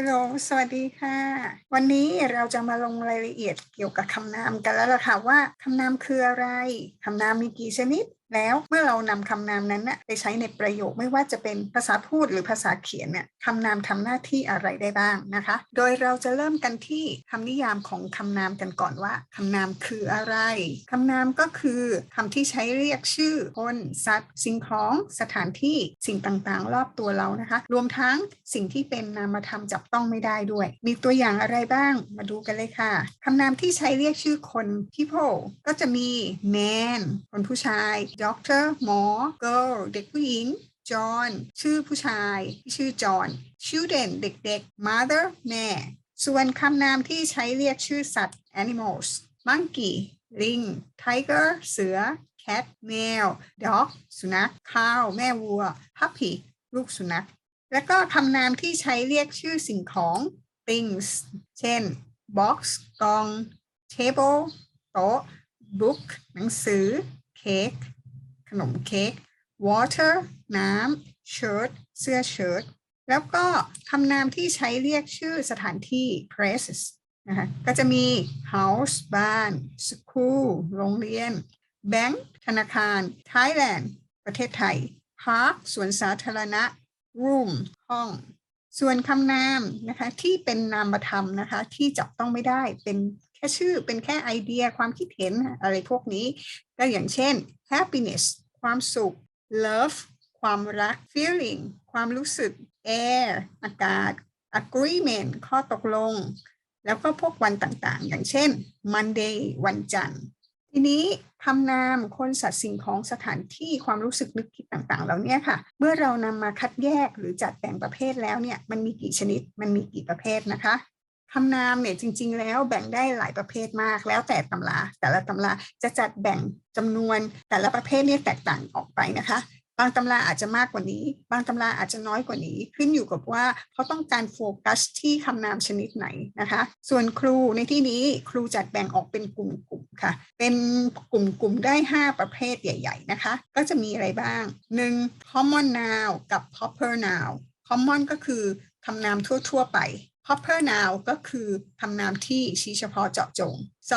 ฮัลโหล สวัสดีค่ะ วันนี้เราจะมาลงรายละเอียดเกี่ยวกับคำนามกันแล้วล่ะค่ะว่าคำนามคืออะไร คำนามมีกี่ชนิด แล้วเมื่อเรานำคำนามนั้นนะไปใช้ในประโยคไม่ว่าจะเป็นภาษาพูดหรือภาษาเขียนเนี่ยคำนามทำหน้าที่อะไรได้บ้างนะคะ โดยเราจะเริ่มกันที่คำนิยามของคำนามกันก่อนว่าคำนามคืออะไรคำนามก็คือคำที่ใช้เรียกชื่อคนสัตว์ สิ่งของสถานที่สิ่งต่างๆ รอบตัวเรานะคะ รวมทั้งสิ่งที่เป็นนามธรรมจับต้องไม่ได้ด้วย มีตัวอย่างอะไรบ้างมาดูกันเลยค่ะคำนามที่ใช้เรียกชื่อคน people ก็จะมี man คนผู้ชาย doctor หมอ girl เด็กผู้หญิง John ชื่อผู้ชายที่ชื่อ John children เด็กๆ mother แม่ ส่วนคำนามที่ใช้เรียกชื่อสัตว์ animals monkey ลิง tiger เสือ cat แมว dog สุนัข cow แม่วัว puppy ลูกสุนัข แล้วก็คำนามที่ใช้เรียกชื่อสิ่งของ things เช่น box กล่อง table โต๊ะ book หนังสือ cake ขนมเค้ก water น้ำ shirt เสื้อเชิ้ตแล้วก็คำนามที่ใช้เรียกชื่อสถานที่ places นะคะก็จะมี house บ้าน school โรงเรียน bank ธนาคาร Thailand ประเทศไทย park สวนสาธารณะ room ห้อง ส่วนคำนามนะคะที่เป็นนามธรรมนะคะที่จับต้องไม่ได้เป็นแค่ชื่อเป็นแค่ไอเดียความคิดเห็นอะไรพวกนี้ ก็อย่างเช่น happiness ความสุข love ความรัก feeling ความรู้สึก air อากาศ agreement ข้อตกลง แล้วก็พวกวันต่างๆ อย่างเช่น Monday วันจันทร์ ทีนี้คำนามคนสัตว์สิ่งของสถานที่ความรู้สึกนึกคิดต่างๆเหล่านี้ค่ะ เมื่อเรานำมาคัดแยกหรือจัดแบ่งประเภทแล้วเนี่ยมันมีกี่ชนิดมันมีกี่ประเภทนะคะคำนามเนี่ยจริง ๆ แล้วแบ่งได้หลายประเภทมากแล้วแต่ตำราแต่ละตำราจะจัดแบ่งจำนวนแต่ละประเภทเนี่ยแตกต่างออกไปนะคะ บางตำราอาจจะมากกว่านี้ บางตำราอาจจะน้อยกว่านี้ ขึ้นอยู่กับว่าเขาต้องการโฟกัสที่คำนามชนิดไหนนะคะ ส่วนครูในที่นี้ครูจัดแบ่งออกเป็นกลุ่มๆค่ะ เป็นกลุ่มๆได้ 5 ประเภทใหญ่ ๆ นะคะ ก็จะมีอะไรบ้าง 1. common noun กับ proper noun common ก็คือคำนามทั่ว ๆ ไป proper noun ก็คือคำนามที่ชี้เฉพาะเจาะจง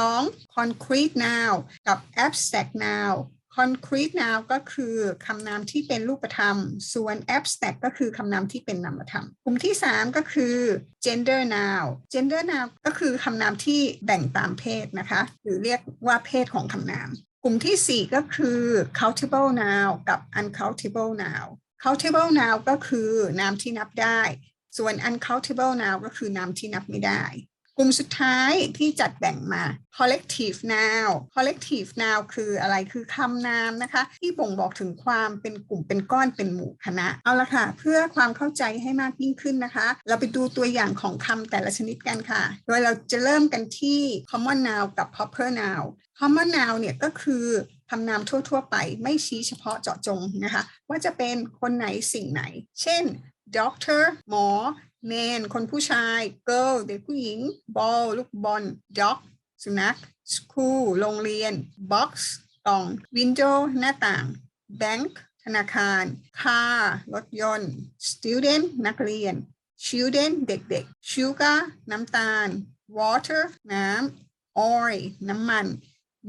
2. concrete noun กับ abstract noun concrete noun ก็คือคำนามที่เป็นรูปธรรม ส่วน abstract ก็คือคำนามที่เป็นนามธรรม กลุ่มที่ 3 ก็คือ gender noun gender noun ก็คือคำนามที่แบ่งตามเพศนะคะ หรือเรียกว่าเพศของคำนาม กลุ่มที่ 4 ก็คือ countable noun กับ uncountable noun countable noun ก็คือนามที่นับได้ ส่วน uncountable noun ก็คือนามที่นับไม่ได้ ลุ่มสุดท้ายที่จัดแบ่งมา collective noun collective noun คืออะไรคือคำนามนะคะ ที่บ่งบอกถึงความเป็นกลุ่มเป็นก้อนเป็นหมู่คณะ เอาละค่ะ เพื่อความเข้าใจให้มากยิ่งขึ้นนะคะ เราไปดูตัวอย่างของคำแต่ละชนิดกันค่ะ โดยเราจะเริ่มกันที่ common noun กับ proper noun common noun เนี่ยก็คือคำนามทั่ว ๆ ไปไม่ชี้เฉพาะเจาะจงนะคะ ว่าจะเป็นคนไหนสิ่งไหน เช่น doctor หมอ man คนผู้ชาย girl เด็กผู้หญิง ball ลูกบอล dog สุนัข school โรงเรียน box กล่อง window หน้าต่าง bank ธนาคาร car รถยนต์ student นักเรียน children เด็กๆ sugar น้ำตาล water น้ำ oil น้ำมัน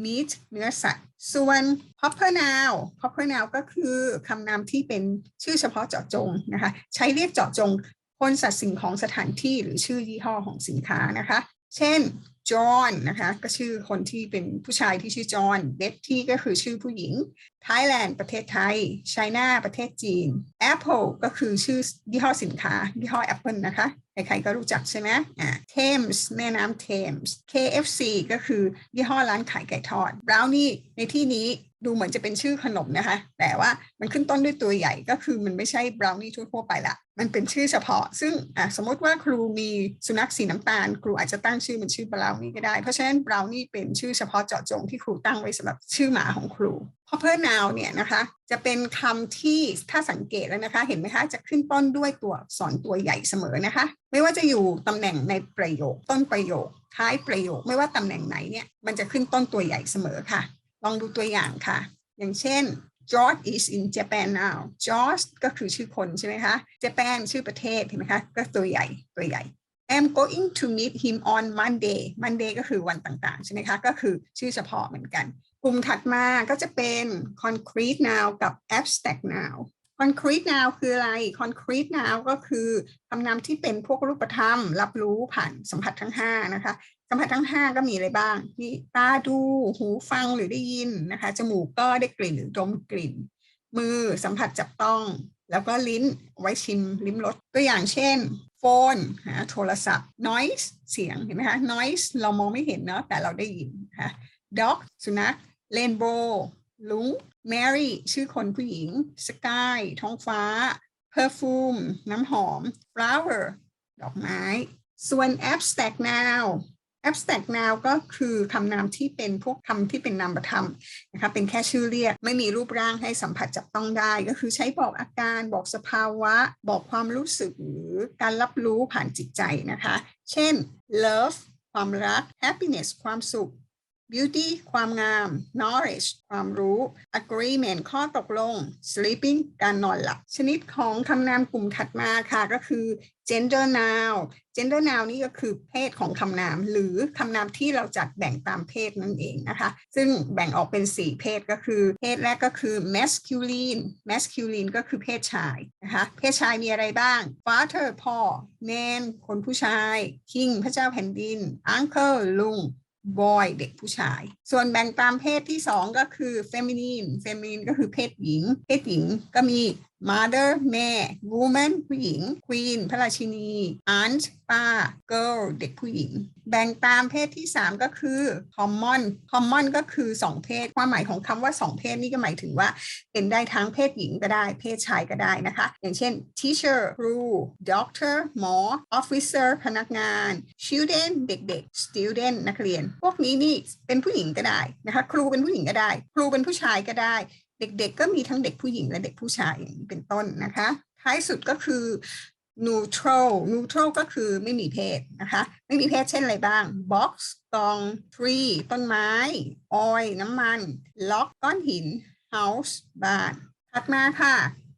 meat เนื้อสัตว์ ส่วน proper noun proper noun ก็คือคำนามที่เป็นชื่อเฉพาะเจาะจงนะคะ ใช้เรียกเจาะจงคนสัตว์สิ่งของสถานที่หรือชื่อยี่ห้อของสินค้านะคะ เช่น จอห์นนะคะ ก็ชื่อคนที่เป็นผู้ชายที่ชื่อจอห์นเบตที่ก็คือชื่อผู้หญิง Thailand ประเทศไทย China ประเทศจีน Apple ก็คือชื่อยี่ห้อสินค้ายี่ห้อ Apple นะคะใครๆก็รู้จักใช่ไหมอ่า Thames แม่น้ำ Thames KFC ก็คือยี่ห้อร้านขายไก่ทอด Brownie ในที่นี้ดูเหมือนจะเป็นชื่อขนมนะคะ แต่ว่ามันขึ้นต้นด้วยตัวใหญ่ก็คือมันไม่ใช่ Brownie ทั่วไปละ มันเป็นชื่อเฉพาะ ซึ่งอะสมมติว่าครูมีสุนัขสีน้ำตาล ครูอาจจะตั้งชื่อมันชื่อบราวนี่ก็ได้ เพราะฉะนั้นบราวนี่เป็นชื่อเฉพาะเจาะจงที่ครูตั้งไว้สำหรับชื่อหมาของครู proper noun เนี่ยนะคะ จะเป็นคำที่ถ้าสังเกตแล้วนะคะ เห็นไหมคะจะขึ้นต้นด้วยตัวอักษรตัวใหญ่เสมอนะคะ ไม่ว่าจะอยู่ตำแหน่งในประโยค ต้นประโยค ท้ายประโยค ไม่ว่าตำแหน่งไหนเนี่ยมันจะขึ้นต้นตัวใหญ่เสมอค่ะ ลองดูตัวอย่างค่ะ อย่างเช่น George is in Japan now George ก็คือชื่อคนใช่ไหมคะ Japan ชื่อประเทศเห็นไหมคะก็ตัวใหญ่ตัวใหญ่ am going to meet him on Monday Monday ก็คือวันต่างๆ ใช่ไหมคะ ก็คือชื่อเฉพาะเหมือนกัน กลุ่มถัดมาก็จะเป็น concrete noun กับ abstract noun concrete noun คืออะไร concrete noun ก็คือคำนามที่เป็นพวกรูปธรรม รับรู้ผ่านสัมผัสทั้ง 5 นะคะ สัมผัสทั้ง 5 ก็มีอะไรบ้างมีตาดูหูฟังหรือได้ยินนะคะ จมูกก็ได้กลิ่นหรือดมกลิ่น มือสัมผัสจับต้อง แล้วก็ลิ้นไว้ชิมลิ้มรสตัวอย่างเช่นโฟนนะโทรศัพท์ noise เสียงเห็นไหมคะ noise เรามองไม่เห็นเนาะแต่เราได้ยินนะคะ dog สุนัข rainbow ลุง Mary ชื่อคนผู้หญิง sky ท้องฟ้า perfume น้ำหอม flower ดอกไม้ ส่วน abstract noun abstract noun ก็คือคำนามที่เป็นพวกคำที่เป็นนามธรรมนะคะเป็นแค่ชื่อเรียก ไม่มีรูปร่างให้สัมผัสจับต้องได้ ก็คือใช้บอกอาการบอกสภาวะ บอกความรู้สึกหรือการรับรู้ผ่านจิตใจนะคะ เช่น love ความรัก happiness ความสุข beauty ความงาม knowledge ความรู้ agreement ข้อตกลง sleeping การนอนหลับ ชนิดของคำนามกลุ่มถัดมาค่ะก็คือ gender noun gender noun นี่ก็คือเพศของคำนาม หรือคำนามที่เราจัดแบ่งตามเพศนั่นเองนะคะ ซึ่งแบ่งออกเป็น 4 เพศก็คือ เพศแรกก็คือ masculine masculine ก็คือเพศชายนะคะเพศชายมีอะไรบ้าง father พ่อ man คนผู้ชาย king พระเจ้าแผ่นดิน uncle ลุง boy เด็กผู้ชาย ส่วนแบ่งตามเพศที่ 2 ก็คือ feminine feminine ก็คือเพศหญิง เพศหญิงก็มี mother แม่ woman ผู้หญิง queen พระราชินี aunt ป้า girl เด็กผู้หญิง แบ่งตามเพศที่ 3 ก็คือ common common ก็คือ 2 เพศ ความหมายของคำว่า 2 เพศนี่ก็หมายถึงว่า เป็นได้ทั้งเพศหญิงก็ได้ เพศชายก็ได้นะคะ อย่างเช่น teacher ครู doctor หมอ officer พนักงาน student เด็กๆ student นักเรียน พวกนี้นี่เป็นผู้หญิงก็ได้นะคะ ครูเป็นผู้หญิงก็ได้ ครูเป็นผู้ชายก็ได้ เด็กๆก็มีทั้งเด็กผู้หญิงและเด็กผู้ชายอย่างนี้เป็นต้นนะคะ ท้ายสุดก็คือ neutral neutral ก็คือไม่มีเพศนะคะ ไม่มีเพศเช่นอะไรบ้าง box กอง tree ต้นไม้ oil น้ำมัน lock ก้อนหิน house บ้านถัดมาค่ะ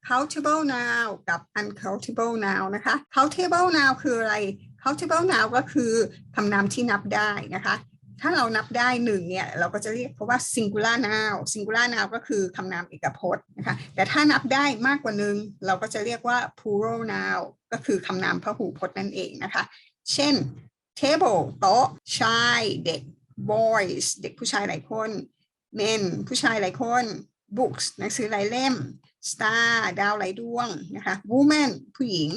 countable noun กับ uncountable noun นะคะ countable noun คืออะไร countable noun ก็คือคำนามที่นับได้นะคะ ถ้าเรานับได้หนึ่งเนี่ยเราก็จะเรียกเพราะว่า singular noun singular noun ก็คือคำนามเอกพจน์นะคะแต่ถ้านับได้มากกว่าหนึ่งเราก็จะเรียกว่า plural noun ก็คือคำนามพหูพจน์นั่นเองนะคะ เช่น table โต๊ะชายเด็ก boys เด็กผู้ชายหลายคน men ผู้ชายหลายคน books หนังสือหลายเล่ม star ดาวหลายดวงนะคะ woman ผู้หญิง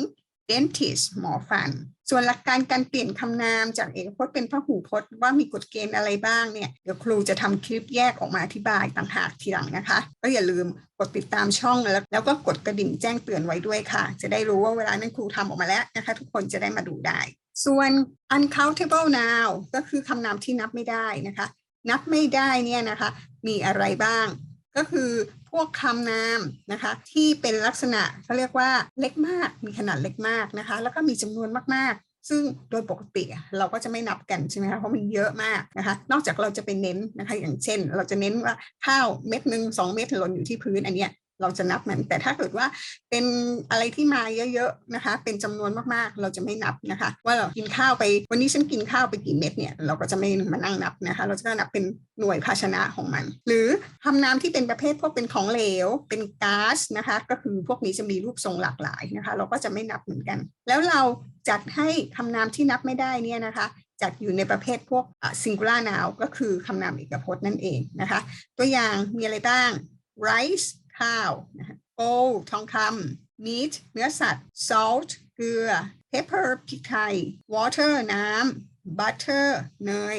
dentist หมอฟัน ส่วนหลักการการเปลี่ยนคำนามจากเอกพจน์เป็นพหูพจน์ว่ามีกฎเกณฑ์อะไรบ้างเนี่ยเดี๋ยวครูจะทำคลิปแยกออกมาอธิบายต่างหากทีหลังนะคะ ก็อย่าลืมกดติดตามช่องแล้วแล้วก็กดกระดิ่งแจ้งเตือนไว้ด้วยค่ะ จะได้รู้ว่าเวลานั้นครูทำออกมาแล้วนะคะ ทุกคนจะได้มาดูได้ ส่วน uncountable noun ก็คือคำนามที่นับไม่ได้นะคะ นับไม่ได้เนี่ยนะคะ มีอะไรบ้าง ก็คือ พวกคำนามนะคะที่เป็นลักษณะเขาเรียกว่าเล็กมาก มีขนาดเล็กมากนะคะ แล้วก็มีจำนวนมากๆ ซึ่งโดยปกติเราก็จะไม่นับกันใช่ไหมคะเพราะมันเยอะมากนะคะ นอกจากเราจะไปเน้นนะคะอย่างเช่น เราจะเน้นว่าข้าวเม็ดหนึ่งสองเม็ดหล่นอยู่ที่พื้นอันเนี้ย เราจะนับมันแต่ถ้าเกิดว่าเป็นอะไรที่มาเยอะๆนะคะ เป็นจำนวนมากๆ เราจะไม่นับนะคะ ว่าเรากินข้าวไปวันนี้ฉันกินข้าวไปกี่เม็ดเนี่ยเราก็จะไม่มานั่งนับนะคะ เราจะนับเป็นหน่วยภาชนะของมัน หรือคำนามที่เป็นประเภทพวกเป็นของเหลว เป็นก๊าซนะคะ ก็คือพวกนี้จะมีรูปทรงหลากหลายนะคะ เราก็จะไม่นับเหมือนกัน แล้วเราจัดให้คำนามที่นับไม่ได้เนี่ยนะคะจัดอยู่ในประเภทพวก singular noun ก็คือคำนามเอกพจน์นั่นเองนะคะ ตัวอย่างมีอะไรบ้าง rice ข้าวนะคะ gold ทองคำ meat เนื้อสัตว์ salt เกลือ pepper พริกไทย water น้ำ butter เนย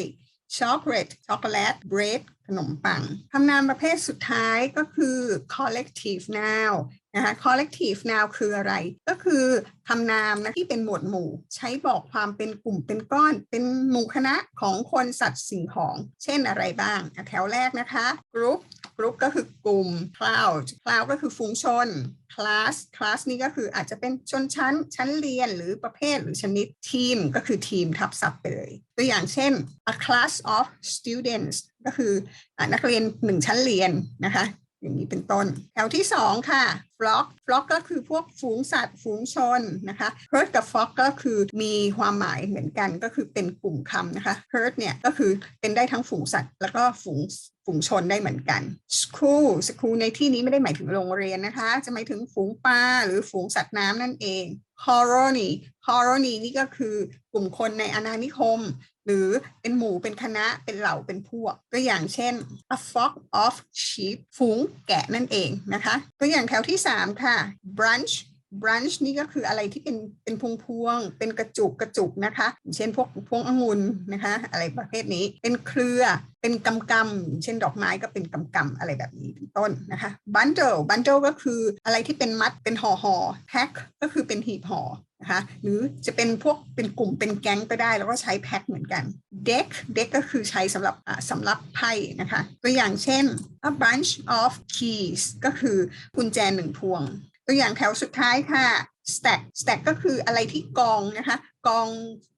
chocolate ช็อกโกแลต bread ขนมปังคำนามประเภทสุดท้ายก็คือ collective noun นะคะ collective noun คืออะไร ก็คือคำนามนะที่เป็นหมวดหมู่ ใช้บอกความเป็นกลุ่มเป็นก้อน เป็นหมู่คณะของคนสัตว์สิ่งของ เช่นอะไรบ้าง แถวแรกนะคะ group group ก็คือกลุ่ม cloud cloud ก็คือฝูงชน class class นี่ก็คืออาจจะเป็นชนชั้น ชั้นเรียนหรือประเภทหรือชนิด team ก็คือทีมทับศัพท์ไปเลย ตัวอย่างเช่น a class of students ก็คืออนักเรียนหนึ่งชั้นเรียนนะคะ อย่างนี้เป็นต้น แถวที่สองค่ะ flock flock ก็คือพวกฝูงสัตว์ฝูงชนนะคะ herd กับ flock ก็คือมีความหมายเหมือนกันก็คือเป็นกลุ่มคำนะคะ herd เนี่ยก็คือเป็นได้ทั้งฝูงสัตว์ แล้วก็ฝูงฝูงชนได้เหมือนกัน school school ในที่นี้ไม่ได้หมายถึงโรงเรียนนะคะ จะหมายถึงฝูงปลาหรือฝูงสัตว์น้ำนั่นเอง colony colony นี่ก็คือกลุ่มคนในอาณานิคม หรือเป็นหมู่เป็นคณะเป็นเหล่าเป็นพวก ตัวอย่างเช่น a flock of sheep ฝูงแกะนั่นเองนะคะ ตัวอย่างแถวที่ 3 ค่ะ branch branch นี่ก็คืออะไรที่เป็นเป็นพวงพวง เป็นกระจุกกระจุกนะคะ เช่นพวกพวงองุ่นนะคะ อะไรประเภทนี้ เป็นเครือ เป็นกำกำเช่นดอกไม้ก็เป็นกำกำอะไรแบบนี้เป็นต้นนะคะ bundle bundle ก็คืออะไรที่เป็นมัด เป็นห่อห่อ pack ก็คือเป็นหีบห่อนะคะหรือจะเป็นพวกเป็นกลุ่มเป็นแก๊งก็ได้แล้วก็ใช้แพ็คเหมือนกัน deck deck ก็คือใช้สำหรับอ่าสำหรับไพ่นะคะ ตัวอย่างเช่น a bunch of keys ก็คือกุญแจหนึ่งพวง ตัวอย่างแถวสุดท้ายค่ะ stack stack ก็คืออะไรที่กองนะคะกอง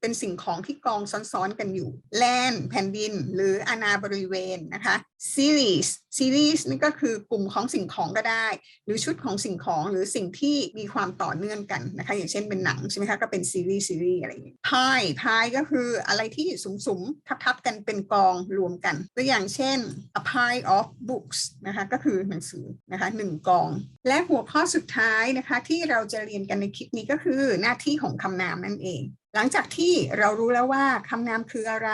เป็นสิ่งของที่กองซ้อนๆกันอยู่ land แผ่นดิน หรืออาณาบริเวณนะคะ series series นี่ก็คือกลุ่มของสิ่งของก็ได้ หรือชุดของสิ่งของหรือสิ่งที่มีความต่อเนื่องกันนะคะอย่างเช่นเป็นหนังใช่ไหมคะก็เป็นซีรีส์ซีรีส์อะไรอย่างเงี้ยพายพายก็คืออะไรที่สุมสมทับทับๆกันเป็นกองรวมกัน ตัวอย่างเช่น a pile of books นะคะก็คือหนังสือนะคะหนึ่งกอง และหัวข้อสุดท้ายนะคะที่เราจะเรียนกันในคลิปนี้ก็คือหน้าที่ของคำนามนั่นเองหลังจากที่เรารู้แล้วว่าคำนามคืออะไร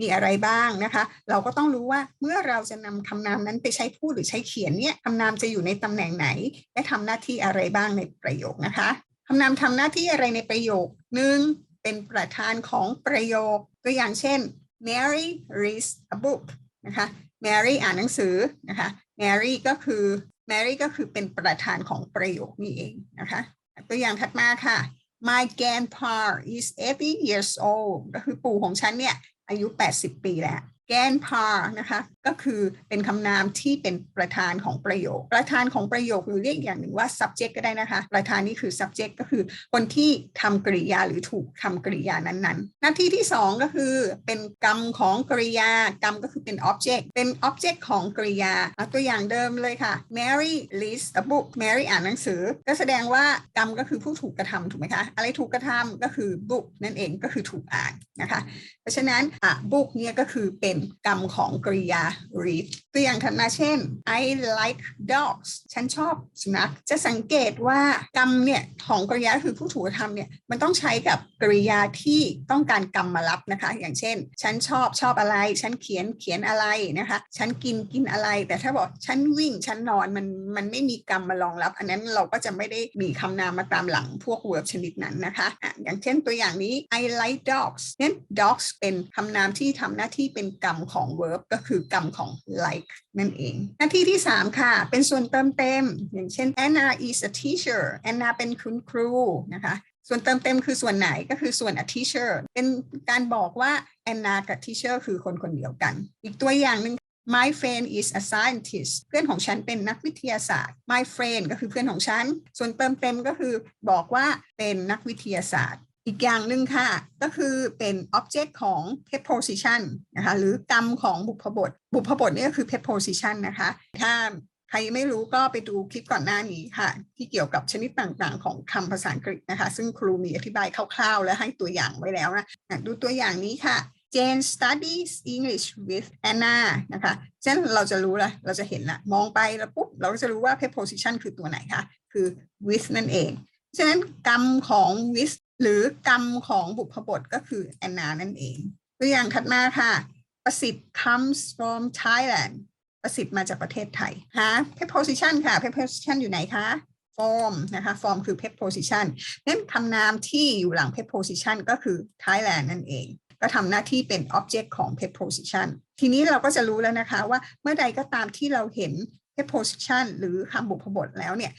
มีอะไรบ้างนะคะ เราก็ต้องรู้ว่าเมื่อเราจะนำคำนามนั้นไปใช้พูดหรือใช้เขียนเนี่ยคำนามจะอยู่ในตำแหน่งไหน และทำหน้าที่อะไรบ้างในประโยคนะคะคำนามทำหน้าที่อะไรในประโยคหนึ่งเป็นประธานของประโยคตัวอย่างเช่น Mary reads a book นะคะ Mary อ่านหนังสือนะคะ Mary ก็คือ Mary ก็คือเป็นประธานของประโยคนี้เองนะคะ ตัวอย่างถัดมาค่ะ My grandpa is 80 years old ก็คือปู่ของฉันเนี่ยอายุ 80 ปีแล้ว grandpa นะคะก็คือเป็นคำนามที่เป็นประธานของประโยค ประธานของประโยคหรือเรียกอย่างหนึ่งว่า subject ก็ได้นะคะ ประธานนี่คือ subject ก็คือคนที่ทำกริยาหรือถูกทำกริยานั้นๆ หน้าที่ที่ 2 ก็คือเป็นกรรมของกริยากรรมก็คือเป็น object เป็น object ของกริยาอะตัวอย่างเดิมเลยค่ะ Mary reads a book Mary อ่านหนังสือ ก็แสดงว่ากรรมก็คือผู้ถูกกระทำถูกไหมคะ อะไรถูกกระทำก็คือ book นั่นเองก็คือถูกอ่านนะคะ ราะฉะนั้นอะ book เนี่ยก็คือเป็นกรรมของกริยา read ตัวอย่างถัดมาเช่น I like dogs ฉันชอบสุนัขจะสังเกตว่ากรรมเนี่ยของกริยาคือผู้ถูกกระทำเนี่ยมันต้องใช้กับกริยาที่ต้องการกรรมมารับนะคะ อย่างเช่น ฉันชอบชอบอะไร ฉันเขียนเขียนอะไรนะคะ ฉันกินกินอะไร แต่ถ้าบอกฉันวิ่งฉันนอนมันมันไม่มีกรรมมารองรับ อันนั้นเราก็จะไม่ได้มีคำนามมาตามหลังพวก verb ชนิดนั้นนะคะอะอย่างเช่นตัวอย่างนี้ I like dogs นั้น dogs เป็นคำนามที่ทำหน้าที่เป็นกรรมของ verb ก็คือกรรมของ like นั่นเอง หน้าที่ที่ 3 ค่ะ เป็นส่วนเติมเต็ม อย่างเช่น Anna is a teacher Anna เป็นคุณครูนะคะส่วนเติมเต็มคือส่วนไหนก็คือส่วน a teacher เป็นการบอกว่า Anna กับ teacher คือคนคนเดียวกัน อีกตัวอย่างหนึ่ง My friend is a scientist เพื่อนของฉันเป็นนักวิทยาศาสตร์ My friend ก็คือเพื่อนของฉัน ส่วนเติมเต็มก็คือบอกว่าเป็นนักวิทยาศาสตร์ อีกอย่างหนึ่งค่ะ ก็คือเป็น object ของ preposition นะคะ หรือกรรมของบุพบท บุพบทนี่ก็คือ preposition นะคะ ถ้าใครไม่รู้ก็ไปดูคลิปก่อนหน้านี้ค่ะ ที่เกี่ยวกับชนิดต่างๆ ของคำภาษาอังกฤษนะคะ ซึ่งครูมีอธิบายคร่าวๆ และให้ตัวอย่างไว้แล้วนะ ดูตัวอย่างนี้ค่ะ Jane studies English with Anna นะคะฉะนั้นเราจะรู้ละเราจะเห็นละมองไปแล้วปุ๊บ เราก็จะรู้ว่า preposition คือตัวไหนคะ คือ with นั่นเอง ฉะนั้นกรรมของ with หรือกรรมของบุพบทก็คือ Anna นั่นเองตัวอย่างถัดมาค่ะ ประสิทธิ์ comes from Thailand ประสิทธิ์มาจากประเทศไทยหา preposition ค่ะ preposition อยู่ไหนคะ form นะคะ form คือ preposition นั้นคำนามที่อยู่หลัง preposition ก็คือ Thailand นั่นเอง ก็ทำหน้าที่เป็น object ของ preposition ทีนี้เราก็จะรู้แล้วนะคะว่าเมื่อใดก็ตามที่เราเห็น preposition หรือคำบุพบทแล้วเนี่ย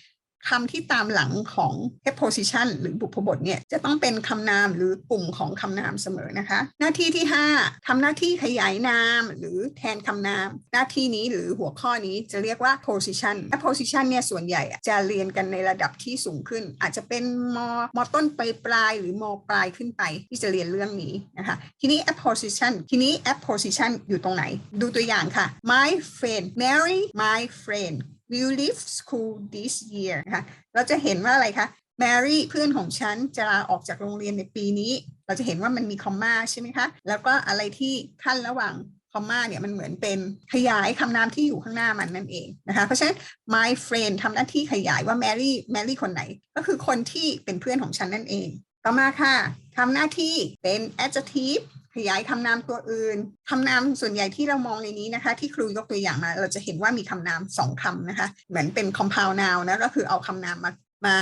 คำที่ตามหลังของ preposition หรือบุพบทเนี่ยจะต้องเป็นคำนามหรือกลุ่มของคำนามเสมอนะคะ หน้าที่ที่ 5ทำหน้าที่ขยายนามหรือแทนคำนาม หน้าที่นี้หรือหัวข้อนี้จะเรียกว่า position และ position เนี่ยส่วนใหญ่จะเรียนกันในระดับที่สูงขึ้น อาจจะเป็นมมต้นไปปลายหรือมปลายขึ้นไปที่จะเรียนเรื่องนี้นะคะ ทีนี้ apposition ทีนี้ apposition อยู่ตรงไหน ดูตัวอย่างค่ะ my friend Mary my friend will leave school this year นะคะเราจะเห็นว่าอะไรคะแมรี่เพื่อนของฉันจะลาออกจากโรงเรียนในปีนี้ เราจะเห็นว่ามันมีคอมมาใช่ไหมคะ แล้วก็อะไรที่ขั้นระหว่างคอมมาเนี่ยมันเหมือนเป็นขยายคำนามที่อยู่ข้างหน้ามันนั่นเองนะคะ เพราะฉะนั้น my friend ทำหน้าที่ขยายว่าแมรี่แมรี่คนไหน ก็คือคนที่เป็นเพื่อนของฉันนั่นเอง ต่อมาค่ะทำหน้าที่เป็น adjective ขยายคำนามตัวอื่นคำนามส่วนใหญ่ที่เรามองในนี้นะคะ ที่ครูยกตัวอย่างมา เราจะเห็นว่ามีคำนามสองคำนะคะ เหมือนเป็น compound noun นะก็คือเอาคำนามมามา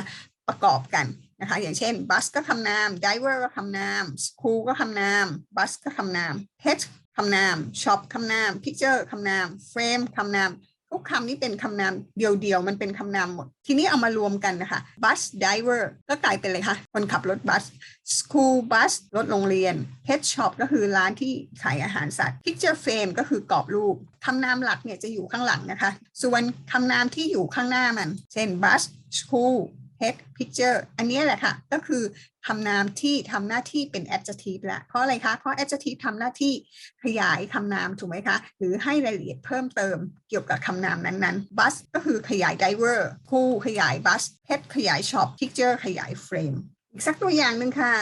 ประกอบกันนะคะ อย่างเช่น bus ก็คำนาม driver ก็คำนาม school ก็คำนาม bus ก็คำนาม pet คำนาม shop คำนาม picture คำนาม frame คำนาม ทุกคำนี้เป็นคำนามเดียวๆ มันเป็นคำนามหมด ทีนี้เอามารวมกันนะคะ bus driver ก็กลายเป็นเลยค่ะคนขับรถบัส school bus รถโรงเรียน pet shop ก็คือร้านที่ขายอาหารสัตว์ picture frame ก็คือกรอบรูป คำนามหลักเนี่ยจะอยู่ข้างหลังนะคะ ส่วนคำนามที่อยู่ข้างหน้ามัน เช่น bus school head picture อันนี้แหละค่ะ ก็คือคำนามที่ทำหน้าที่เป็น adjective ละเพราะอะไรคะ เพราะ adjective ทำหน้าที่ขยายคำนามถูกไหมคะ หรือให้รายละเอียดเพิ่มเติมเกี่ยวกับคำนามนั้นๆ bus ก็คือขยาย driver school ขยาย bus head ขยาย shop picture ขยาย frame อีกสักตัวอย่างหนึ่งค่ะ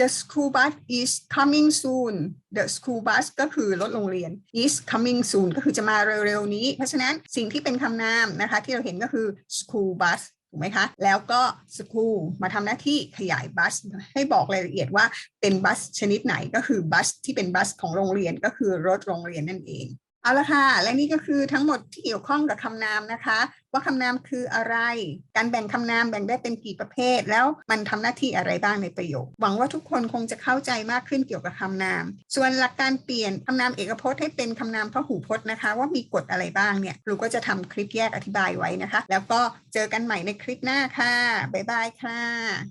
The school bus is coming soon The school bus ก็คือรถโรงเรียน is coming soon ก็คือจะมาเร็วๆนี้ เพราะฉะนั้นสิ่งที่เป็นคำนามนะคะ ที่เราเห็นก็คือ school bus ถูกไหมคะ แล้วก็สกูมาทำหน้าที่ขยายบัส ให้บอกรายละเอียดว่าเป็นบัสชนิดไหนก็คือบัสที่เป็นบัสของโรงเรียนก็คือรถโรงเรียนนั่นเอง เอาละค่ะ และนี่ก็คือทั้งหมดที่เกี่ยวข้องกับคำนามนะคะ ว่าคำนามคืออะไร การแบ่งคำนามแบ่งได้เป็นกี่ประเภท แล้วมันทำหน้าที่อะไรบ้างในประโยค หวังว่าทุกคนคงจะเข้าใจมากขึ้นเกี่ยวกับคำนาม ส่วนหลักการเปลี่ยนคำนามเอกพจน์ให้เป็นคำนามพหูพจน์นะคะ ว่ามีกฎอะไรบ้างเนี่ยครูก็จะทำคลิปแยกอธิบายไว้นะคะ แล้วก็เจอกันใหม่ในคลิปหน้าค่ะบ๊ายบายค่ะ